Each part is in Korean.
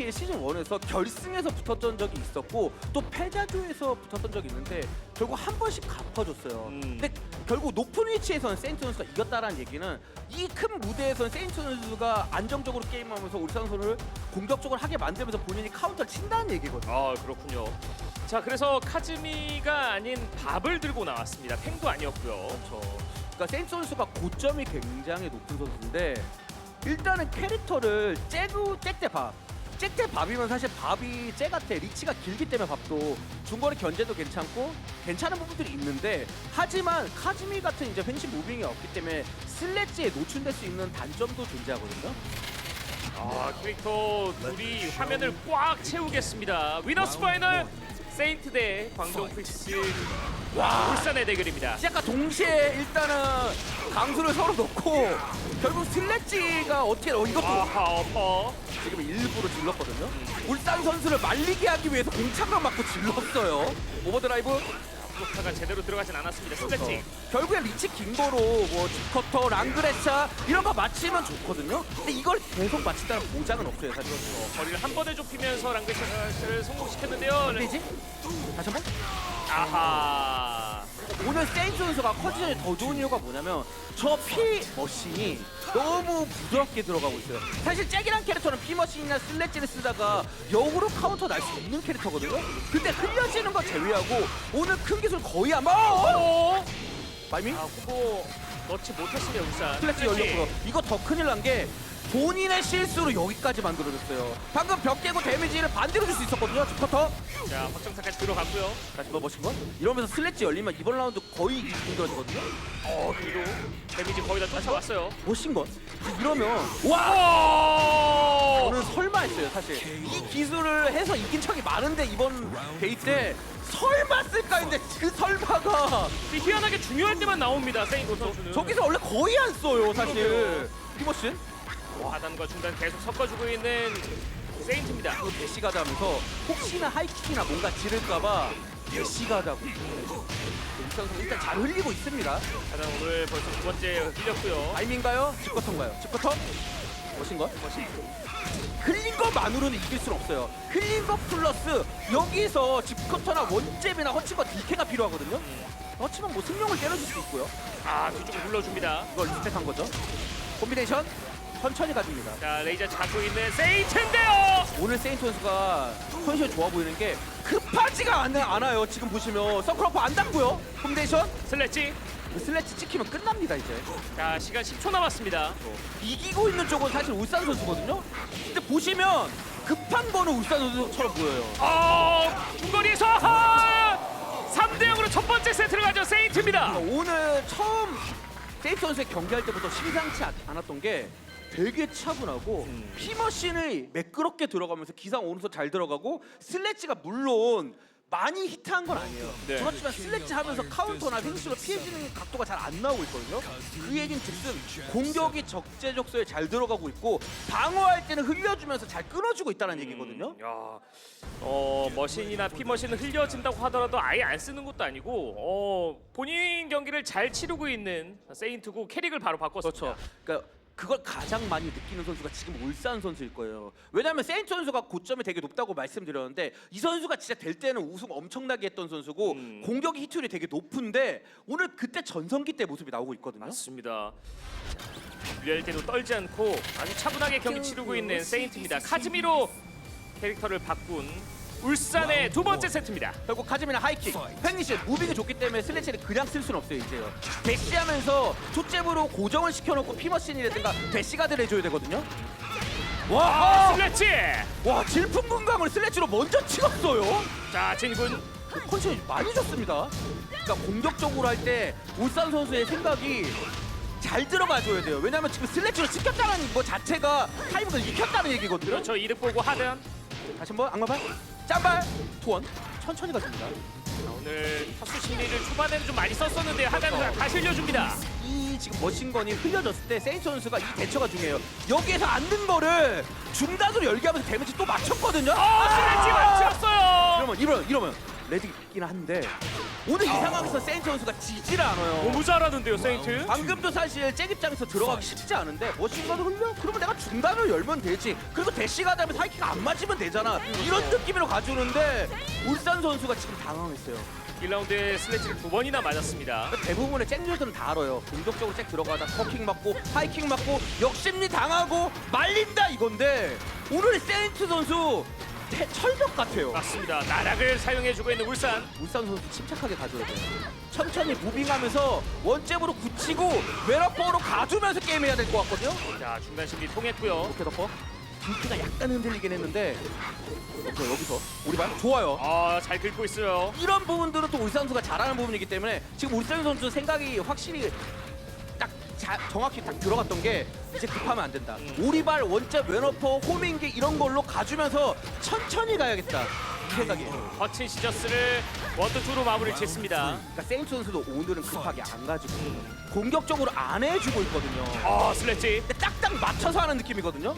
LCK 시즌 1에서 결승에서 붙었던 적이 있었고 또 패자조에서 붙었던 적이 있는데 결국 한 번씩 갚아줬어요. 음. 근데 결국 높은 위치에서는 세인트 선수가 이겼다라는 얘기는 이 큰 무대에서는 세인트 선수가 안정적으로 게임하면서 울산 선수를 공격적으로 하게 만들면서 본인이 카운터를 친다는 얘기거든요. 아 그렇군요. 자 그래서 카즈미가 아닌 밥을 들고 나왔습니다. 탱도 아니었고요. 그렇죠. 그러니까 세인트 선수가 고점이 굉장히 높은 선수인데 일단은 캐릭터를 째고 잭대 밥. 잭대 밥이면 사실 밥이 째 같아. 리치가 길기 때문에 밥도 중거리 견제도 괜찮고 괜찮은 부분들이 있는데 하지만 카즈미 같은 이제 펜시 무빙이 없기 때문에 슬래지에 노출될 수 있는 단점도 존재하거든요. 아 캐릭터 둘이 화면을 꽉 채우겠습니다. 위너스 파이널 세인트 대 광동 프릭스 와. 울산의 대결입니다. 시작과 동시에 일단은 강수를 서로 놓고 결국 슬래지가 어떻게 어, 이것도 아하 어퍼. 지금 일부러 질렀거든요. 울산 선수를 말리게 하기 위해서 공착을 맞고 질렀어요. 오버드라이브. 블록타가 제대로 들어가진 않았습니다. 슬래치. 결국엔 리치 긴 거로 뭐 집커터, 랑그레차 이런 거 맞히면 좋거든요. 근데 이걸 계속 맞힌다는 보장은 없어요, 사실. 거리를 한 번에 좁히면서 랑그샷을 성공시켰는데요. 되지? 다시 한 번? 아하. 오늘 세인트 선수가 컨디션이 더 좋은 이유가 뭐냐면 저 피 머신이 너무 부드럽게 들어가고 있어요. 사실 잭이란 캐릭터는 피 머신이나 슬래지를 쓰다가 역으로 카운터 날 수 있는 캐릭터거든요. 근데 흘려지는 거 제외하고 오늘 큰 기술 거의 안 봐. 어? 오. 마이밍? 아 후보 넣지 못했습니다 울산. 슬래지 열렸고요. 이거 더 큰일 난 게 본인의 실수로 여기까지 만들어졌어요. 방금 벽 깨고 데미지를 반대로 줄 수 있었거든요. 주커터. 자 확정타까지 들어갔고요. 다시 뭐 멋진 거? 이러면서 슬래지 열리면 이번 라운드 거의 힘들어지거든요. 어 뒤로 데미지 거의 다 쫓아왔어요. 멋진 건 이러면 와 와. 저는 설마 했어요 사실 이 기술을 해서 이긴 척이 많은데 이번 데이 때 설마 쓸까 했는데 그 설마가 희한하게 중요할 때만 나옵니다 세인트 선수는. 저기서 원래 거의 안 써요 사실. 피머신 하단과 중단 계속 섞어주고 있는 세인트입니다. 그 대시가드 하면서 혹시나 하이킥이나 뭔가 지를까봐 대시가드 하고 일단 일단 잘 흘리고 있습니다 하단 오늘 벌써 두 번째 흘렸고요. 아임인가요? 집커터인가요? 집커터? 멋진 거? 흘린 것만으로는 이길 수는 없어요. 흘린 것 플러스 여기서 집커터나 원잽이나 허치과 DK가 필요하거든요. 허치만 뭐 승용을 때려줄 수 있고요. 아 뒤쪽을 눌러줍니다. 이걸 리스펙한 거죠. 콤비네이션 천천히 가줍니다. 자 레이저 잡고 있는 세인트인데요. 오늘 세인트 선수가 컨디션이 좋아 보이는 게 급하지가 않, 않아요. 지금 보시면 서클러프 안 담고요. 콤비네이션 슬래치. 슬래치 찍히면 끝납니다 이제. 자 시간 10초 남았습니다. 이기고 있는 쪽은 사실 울산 선수거든요. 근데 보시면 급한 거는 울산 선수처럼 보여요. 어 중거리에서 아! 3대 0으로 첫 번째 세트를 가져 세인트입니다. 오늘 처음 세이프 선수의 경기할 때부터 심상치 않- 않았던 게 되게 차분하고 음. 피머신을 매끄럽게 들어가면서 기상 오른손 잘 들어가고 슬래지가 물론 많이 히트한 건 아니에요. 네. 그렇지만 슬래지 하면서 카운터나 횡수로 피해지는 각도가 잘 안 나오고 있거든요. 그 얘기는 즉슨 공격이 적재적소에 잘 들어가고 있고 방어할 때는 흘려주면서 잘 끊어주고 있다는 얘기거든요. 야, 어 머신이나 피머신은 흘려진다고 하더라도 아예 안 쓰는 것도 아니고 어 본인 경기를 잘 치르고 있는 세인트고 캐릭을 바로 바꿨습니다. 그렇죠. 그러니까 그걸 가장 많이 느끼는 선수가 지금 울산 선수일 거예요. 왜냐하면 세인트 선수가 고점이 되게 높다고 말씀드렸는데 이 선수가 진짜 될 때는 우승 엄청나게 했던 선수고 음. 공격 히트율이 되게 높은데 오늘 그때 전성기 때 모습이 나오고 있거든요. 맞습니다. 유리할 때도 떨지 않고 아주 차분하게 경기 치르고 있는 세인트입니다. 카즈미로 캐릭터를 바꾼 울산의 두 번째 세트입니다. 결국 카즈미는 하이킥, 펜니시 무빙이 좋기 때문에 슬래치를 그냥 쓸 수는 없어요 이제요. 대시하면서 초잽으로 고정을 시켜놓고 피머신이라든가 대시가드를 해줘야 되거든요. 아, 와, 슬래치! 와 질풍군강을 슬래치로 먼저 찍었어요. 자, 진군 컨디션이 많이 좋습니다. 그러니까 공격적으로 할 때 울산 선수의 생각이 잘 들어가줘야 돼요. 왜냐하면 지금 슬래치로 찍혔다는 거 자체가 타이밍을 익혔다는 얘기거든요. 그렇죠. 이득 보고 하든 다시 한번 악마발, 짬발, 투원 천천히 가줍니다. 자, 오늘 타수 심리를 초반에는 좀 많이 썼었는데 하단 다시 흘려줍니다. 이 지금 머신건이 흘려졌을 때 세인트 선수가 이 대처가 중요해요. 여기에서 앉는 거를 중단으로 열게 하면서 데미지 또 맞췄거든요. 어, 슬래치 맞췄어요. 이러면 이러면 이러면 레드긴 한데 오늘 이 상황에서 세인트 선수가 지질 않아요. 너무 잘하는데요, 세인트. 방금도 사실 잭 입장에서 들어가기 쉽지 않은데 머신건을 흘려? 그러면 내가 중단을 열면 되지 그리고 대시가 되면 하이키가 안 맞으면 되잖아 이런 느낌으로 가주는데 울산 선수가 지금 당황했어요 1라운드에 슬래지를 두 번이나 맞았습니다. 대부분의 잭 유저들은 다 알아요 공격적으로 잭 들어가다 커킹 맞고 하이킹 맞고 역심리 당하고 말린다 이건데 오늘 세인트 선수 태- 철벽 같아요 맞습니다. 나락을 사용해주고 있는 울산. 울산 선수 침착하게 가져야 돼요 천천히 무빙하면서 원잽으로 굳히고 웨러퍼로 가주면서 게임해야 될 것 같거든요 자, 중간 심리 통했고요. 이렇게 덮어 빈트가 약간 흔들리긴 했는데 여기서 여기서 우리 말 좋아요 아, 잘 긁고 있어요. 이런 부분들은 또 울산 선수가 잘하는 부분이기 때문에 지금 울산 선수 생각이 확실히 딱 자, 정확히 딱 들어갔던 게 이제 급하면 안 된다 음. 오리발 원잽 왼어퍼 호밍기 이런 걸로 가주면서 천천히 가야겠다 이 생각이 버튼 시저스를 원투 투로 마무리 짓습니다. 그러니까 세인트 선수도 오늘은 급하게 안 가지고 공격적으로 안 해주고 있거든요 아, 슬래지. 근데 딱딱 맞춰서 하는 느낌이거든요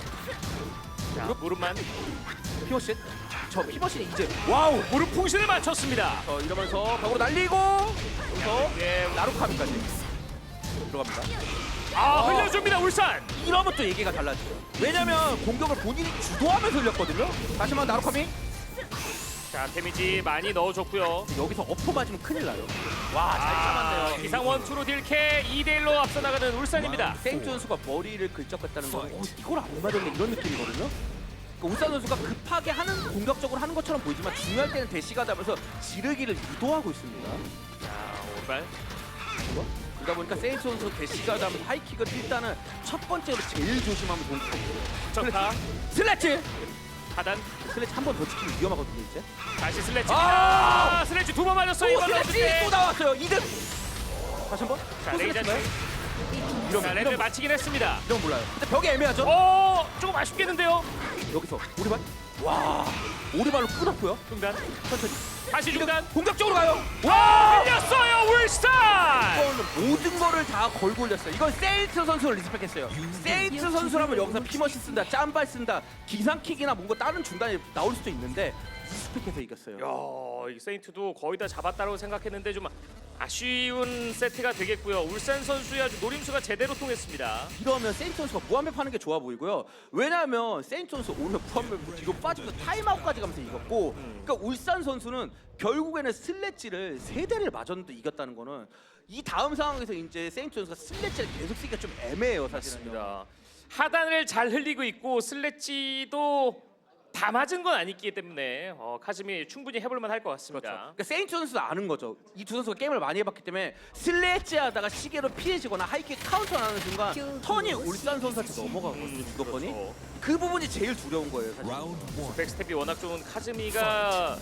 자, 무릎만. 피버신 저 피버신이 이제 와우 무릎 풍신을 맞췄습니다. 저 이러면서 벽으로 날리고 여기서 예, 나루카미까지 들어갑니다. 아, 흘려줍니다, 울산. 이러면 또 얘기가 달라지죠. 왜냐면 공격을 본인이 주도하면서 흘렸거든요. 다시 한번 나루카미 자, 데미지 많이 넣어줬고요. 여기서 어퍼 맞으면 큰일 나요. 와 잘 참았네요. 기상 원투로 딜캐 2대1로 앞서 나가는 울산입니다. 세인트 선수가 머리를 긁적했다는 건 어, 이걸 안 맞았네 이런 느낌이거든요. 그러니까 울산 선수가 급하게 하는 공격적으로 하는 것처럼 보이지만 중요할 때는 대시가 되면서 지르기를 유도하고 있습니다. 자, 오른발. 그러다 보니까 세인트 선수 대시가 되면 하이킥을 일단은 첫 번째로 제일 조심하면 좋은 거 점파. 슬래치! 하단. 슬래치 한 번 더 지키면 위험하거든요 이제. 다시 슬래지. 아! 아, 슬래지 두번 맞았어요. 또 이번 라운드 슬래치 때. 또 나왔어요. 2등. 다시 한 번. 자, 또 레이저. 자, 이러면 레드 이러면 마치긴 했습니다. 이러면 몰라요. 근데 벽이 애매하죠? 오, 조금 아쉽겠는데요. 여기서 오리발. 와 오리발로 끊었고요. 중단. 천천히. 다시 중단. 공격적으로 가요. 와! 흘렸어요, 울산. 이거는 모든 거를 다 걸고 올렸어요. 이건 세이트 선수를 리스펙했어요. 세이트 선수라면 여기서 피머시 쓴다, 짬발 쓴다, 기상킥이나 뭔가 다른 중단이 나올 수도 있는데 리스펙해서 이겼어요. 야, 이 세인트도 거의 다 잡았다고 생각했는데 좀 아쉬운 세트가 되겠고요. 울산 선수의 아주 노림수가 제대로 통했습니다. 이러면 세인트 선수가 무한맵 하는 게 좋아 보이고요. 왜냐하면 세인트 선수 오늘 무한맵 뒤로 빠지면서 타임아웃까지 가면서 이겼고, 그러니까 울산 선수는 결국에는 슬래지를 세 대를 맞았는데 이겼다는 거는 이 다음 상황에서 이제 세인트 선수가 슬래지를 계속 쓰기가 좀 애매해요, 사실은요. 맞습니다. 하단을 잘 흘리고 있고 슬래지도 다 맞은 건 아니기 때문에 어, 카즈미 충분히 해볼 만 할 것 같습니다. 그러니까 세인트 선수도 아는 거죠. 이 두 선수가 게임을 많이 해봤기 때문에 슬래지 하다가 시계로 피해지거나 하이킥 카운터 나는 순간 턴이 울산 선수한테 넘어가거든요, 주도권이. 그렇죠. 그 부분이 제일 두려운 거예요, 사실. 백스텝이 워낙 좋은 카즈미가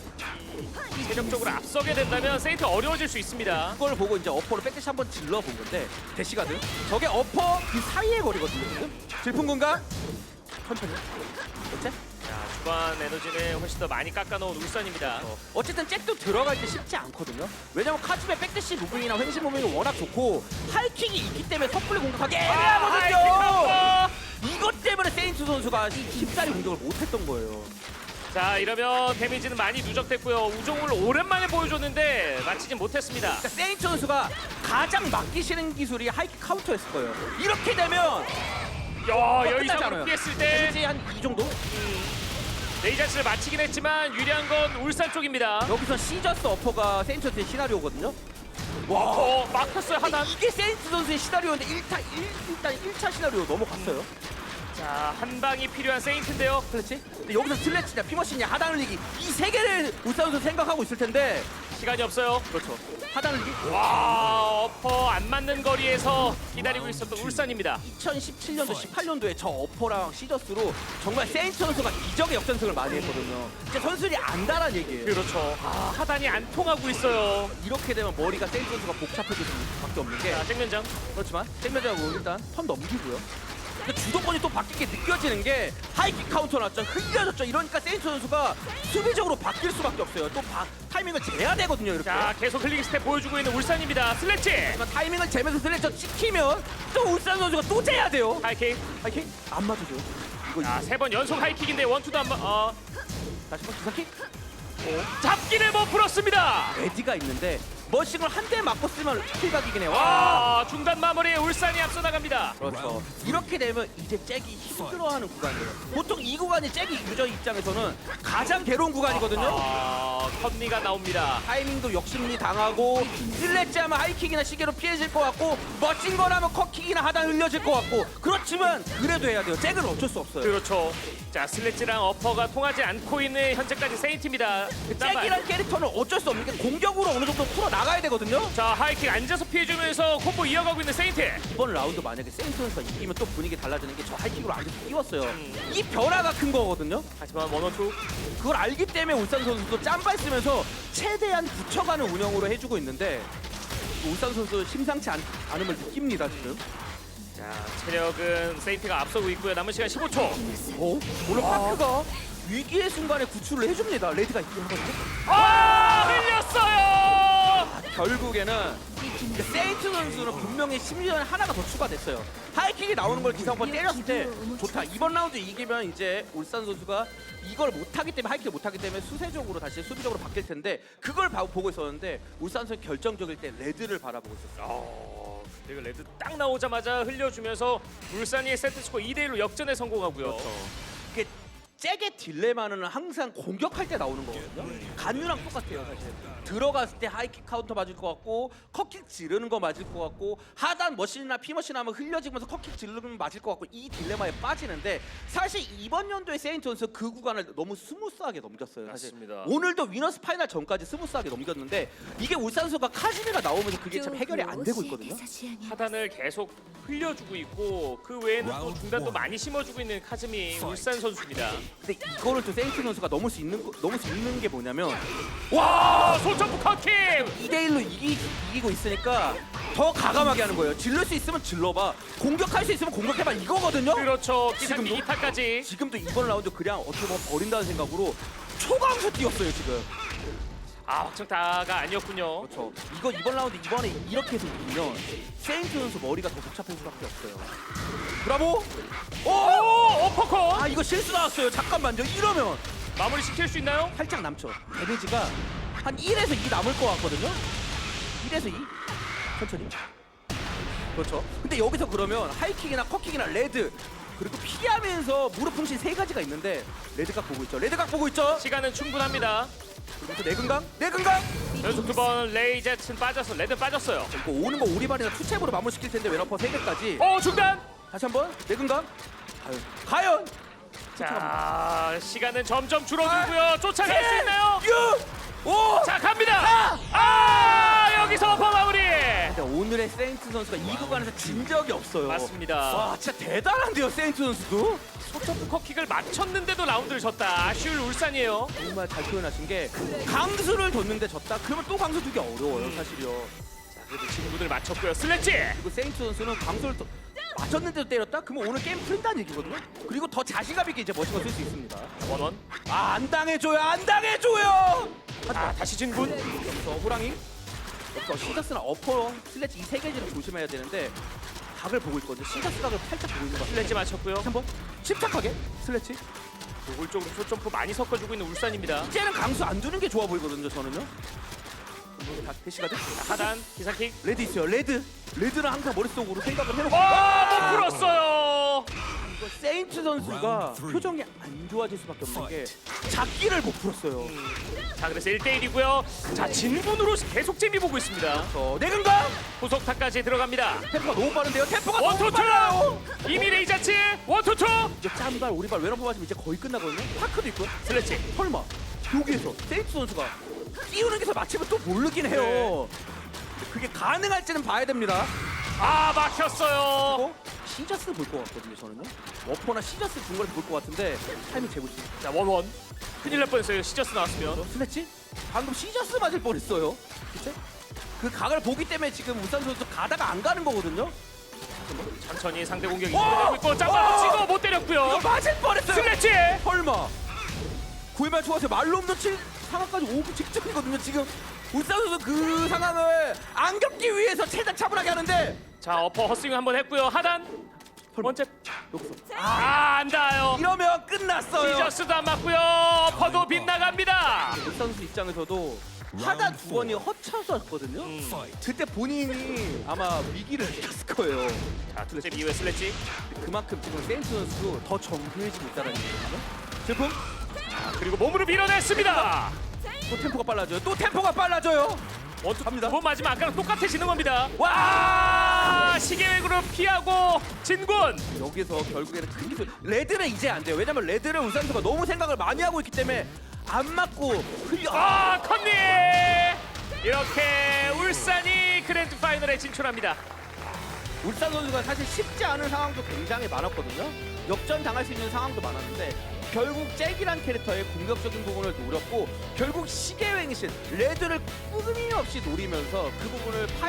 이 체력적으로 앞서게 된다면 세인트 어려워질 수 있습니다. 그걸 보고 이제 어퍼로 백대시 한번 질러 본 건데 대시가든 저게 어퍼 그 사이에 거리거든요 지금 질풍 공간 천천히 어째? 자, 주반 에너지는 훨씬 더 많이 깎아놓은 울산입니다. 어쨌든 잭도 들어갈 때 쉽지 않거든요 왜냐면 카즈의 백대시 무빙이나 횡신 무빙이 워낙 좋고 하이킥이 있기 때문에 섣불리 공격하기 애매하거든요 아, 이것 때문에 세인트 선수가 쉽사리 공격을 못했던 거예요 자 이러면 데미지는 많이 누적됐고요. 우종을 오랜만에 보여줬는데 맞히진 못했습니다. 그러니까 세인트 선수가 가장 맡기 싫은 기술이 하이킥 카운터였을 거예요 이렇게 되면 야 끝나지 여기서 않아요. 피했을 때 데미지 한 이 정도? 레이저스를 맞히긴 했지만 유리한 건 울산 쪽입니다. 여기서 시저스 어퍼가 선수의 시나리오거든요 와 어 막혔어요 하단. 이게 세인트 선수의 시나리오인데 1타, 1, 일단 1차 시나리오 넘어갔어요. 자 한 방이 필요한 세인트인데요. 그렇지? 근데 여기서 슬래치냐, 피머신이냐, 하단 흘리기 이 세 개를 울산 선수 생각하고 있을 텐데 시간이 없어요. 그렇죠. 하단 흘리기 와 어퍼 안 맞는 거리에서 기다리고 있었던 울산입니다. 2017년도, 18년도에 저 어퍼랑 시저스로 정말 세인트 선수가 기적의 역전승을 많이 했거든요. 이제 선수들이 안다란 얘기예요. 그렇죠. 아 하단이 안 통하고 있어요. 이렇게 되면 머리가 세인트 선수가 복잡해질 수밖에 없는 게 자 생면장. 그렇지만 생매장하고 일단 턴 넘기고요. 근데 주도권이 또 바뀌게 느껴지는 게 하이킥 카운터 났죠. 흘려졌죠. 이러니까 세인트 선수가 수비적으로 바뀔 수밖에 없어요. 또 바- 타이밍을 재야 되거든요. 이렇게. 자 계속 흘리기 스텝 보여주고 있는 울산입니다. 슬래치. 하지만 타이밍을 재면서 슬래쳐 찍히면 또 울산 선수가 또 재야 돼요. 하이킥. 하이킥 안 맞으죠. 이거 자 세 번 연속 하이킥인데 원투도 한 번. 어 다시 한번 기사킥. 잡기를 못 풀었습니다. 에디가 있는데 머신을 한 대 맞고 쓰면 킬각이긴 해요. 와! 아 중간 마무리 울산이 앞서 나갑니다. 그렇죠. 이렇게 되면 이제 잭이 힘들어하는 구간이에요. 보통 이 구간이 잭이 유저 입장에서는 가장 괴로운 구간이거든요. 아 컵니가 나옵니다. 타이밍도 욕심이 당하고 슬래지 하면 하이킥이나 시계로 피해질 것 같고 멋진 거라면 컷킥이나 하단 흘려질 것 같고 그렇지만 그래도 해야 돼요. 잭은 어쩔 수 없어요. 그렇죠. 자 슬래지랑 어퍼가 통하지 않고 있는 현재까지 세인트입니다. 잭이란 캐릭터는 어쩔 수 없는 게 공격으로 어느 정도 풀어 나가야 되거든요. 자 하이킥 앉아서 피해주면서 콤보 이어가고 있는 세인트. 이번 라운드 만약에 세인트 선수가 이기면 또 분위기 달라지는 게 저 하이킥으로 앉아서 띄웠어요. 음. 이 변화가 큰 거거든요. 하지만 원원투 그걸 알기 때문에 울산 선수도 짬발 쓰면서 최대한 붙여가는 운영으로 해주고 있는데 울산 선수 심상치 않, 않음을 느낍니다 지금. 자 체력은 세인트가 앞서고 있고요. 남은 시간 15초. 어? 오늘 파크가 위기의 순간에 구출을 해줍니다. 레드가 있긴 하거든요. 아. 결국에는 세이트 선수는 분명히 심리전에 하나가 더 추가됐어요. 하이킥이 나오는 걸 기상번 때렸을 때 좋다. 이번 라운드 이기면 이제 울산 선수가 이걸 못하기 때문에 하이킥을 못하기 때문에 수세적으로 다시 수비적으로 바뀔 텐데 그걸 봐- 보고 있었는데 울산 선수 결정적일 때 레드를 바라보고 있었어요. 어, 그리고 레드 딱 나오자마자 흘려주면서 울산이 세트 스코 2대 1로 역전에 성공하고요. 이게 잭의 딜레마는 항상 공격할 때 나오는 거거든요. 간유랑 똑같아요, 사실. 들어갔을 때 하이킥 카운터 맞을 것 같고 컷킥 지르는 거 맞을 것 같고 하단 머신이나 피머신 하면 흘려지면서 컷킥 지르면 맞을 것 같고 이 딜레마에 빠지는데 사실 이번 연도에 세인트 선수 그 구간을 너무 스무스하게 넘겼어요. 사실. 맞습니다. 오늘도 위너스 파이널 전까지 스무스하게 넘겼는데 이게 울산 선수가 카즈미가 나오면서 그게 참 해결이 안 되고 있거든요. 하단을 계속 흘려주고 있고 그 외에는 또 중단도 많이 심어주고 있는 카즈미 울산 선수입니다. 근데 이거를 또 세인트 선수가 넘을 수 있는 거- 넘을 수 있는 게 뭐냐면 와 소점프 컷킥! 2대 1로 이기, 이기고 있으니까 더 가감하게 하는 거예요. 질러 수 있으면 질러봐. 공격할 수 있으면 공격해봐. 이거거든요. 그렇죠. 기상기 지금도? 2타까지. 지금도 이번 라운드 그냥 어떻게 보면 버린다는 생각으로 초강수 뛰었어요 지금. 아 확정타가 아니었군요. 그렇죠. 이거 이번 라운드 이번에 이렇게 해서 이기면 세인트 선수 머리가 더 복잡할 수밖에 없어요. 브라보! 오 오! 이거 실수 나왔어요. 잠깐만요. 이러면 마무리 시킬 수 있나요? 살짝 남죠. 데미지가 한 1에서 2 남을 것 같거든요. 1에서 2. 천천히. 그렇죠. 근데 여기서 그러면 하이킥이나 컷킥이나 레드 그리고 피하면서 무릎 풍신 세 가지가 있는데 레드각 보고 있죠. 레드각 보고 있죠. 시간은 충분합니다. 그리고 또 내근강, 내근강. 연속 두번 레이제튼 빠져서 레드 빠졌어요. 이거 오는 거 오리발이나 투탭으로 마무리시킬 텐데 웨너퍼 세 개까지. 오 중단! 다시 한번 내근강. 과연, 과연. 자 시간은 점점 줄어들고요. 쫓아갈 수 있나요? 6, 5. 자 갑니다. 아 여기서 어퍼 마무리. 근데 오늘의 세인트 선수가 이 구간에서 진 적이 없어요. 맞습니다. 와 진짜 대단한데요 세인트 선수도 소점프 컷킥을 맞췄는데도 라운드를 졌다. 아쉬울 울산이에요. 정말 잘 표현하신 게 강수를 뒀는데 졌다 그러면 또 강수 두기 어려워요 사실요 자 그래도 친구들 맞췄고요. 슬래지. 그리고 세인트 선수는 강수를 또 맞췄는데도 때렸다 그러면 오늘 게임 풀린다는 얘기거든요 그리고 더 자신감 있게 이제 머신을 쓸수 있습니다 원원. 아 안 당해줘요 안 당해줘요 아 다시 진군. 여기서 호랑이 여기서 시저스나 어퍼 슬래치 이 세 개지를 조심해야 되는데 각을 보고 있거든요 시저스 각을 살짝 보고 있는 것 같아요 슬래지 맞췄고요. 한번 침착하게 슬래치 노골 쪽으로 소점프 많이 섞어주고 있는 울산입니다. 이제는 강수 안 두는 게 좋아 보이거든요 저는요 다 대시가드 하단 기사킥. 레드 있어요 레드 레드는 항상 머릿속으로 생각을 해놓고. 세인트 선수가 표정이 안 좋아질 수밖에 없는 게 잡기를 못 풀었어요. 자 그래서 1대1이고요. 자 진군으로 계속 재미 보고 있습니다. 저 내근가 후속타까지 들어갑니다. 템포가 너무 빠른데요? 템포가 너무 원투투! 빨라요! 이미 레이자츠 원투투! 이제 짬발 오리발 웨너퍼 맞으면 이제 거의 끝나거든요? 파크도 있고요. 슬래치 설마 여기에서 세인트 선수가 띄우는 게서 맞히면 또 모르긴 해요. 그게 가능할지는 봐야 됩니다. 아 막혔어요. 그리고 시저스 볼 것 같거든요 저는요 워퍼나 시저스 중간에 볼것 같은데 타이밍 있습니다 자 원원 큰일 날 뻔했어요. 시저스 나왔으면 슬래치? 방금 시저스 맞을 뻔했어요 그쵸? 그 각을 보기 때문에 지금 울산 선수 가다가 안 가는 거거든요 천천히 상대 공격이 와! 이끌어내고 있고 와! 치고 못 이거 때렸고요. 맞을 뻔했어요 슬래치 설마 구회만 좋아서 말로 없는 칠 상황까지 오고 직전이거든요 지금 울산 선수 그 상황을 안 겪기 위해서 최대한 차분하게 하는데 자 어퍼 헛스윙 한번 했고요. 하단 번째 여기서 아안 닿아요. 이러면 끝났어요 시저스도 안 맞고요. 어퍼도 빗나갑니다. 울산 선수 입장에서도 하다 두 번이 허쳐졌거든요. 음. 그때 본인이 아마 위기를 느꼈을 거예요. 자, 투잽 이후에 슬래지. 그만큼 지금 세인트 선수도 더 정교해지고 있다는 얘기거든요. 제품 자, 그리고 몸으로 밀어냈습니다. 또 템포가 빨라져요. 또 템포가 빨라져요. 원투 갑니다. 두번 맞으면 아까랑 똑같아지는 겁니다. 와! 시계획으로 피하고 진군. 여기서 결국에는 큰 기술. 레드는 이제 안 돼요. 왜냐면 레드는 울산수가 너무 생각을 많이 하고 있기 때문에 안 맞고 흘려. 아! 아, 컨니! 이렇게 울산이 그랜드 파이널에 진출합니다. 울산 선수가 사실 쉽지 않은 상황도 굉장히 많았거든요. 역전 당할 수 있는 상황도 많았는데 결국 잭이란 캐릭터의 공격적인 부분을 노렸고 결국 시계횡신 레드를 끊임없이 노리면서 그 부분을 파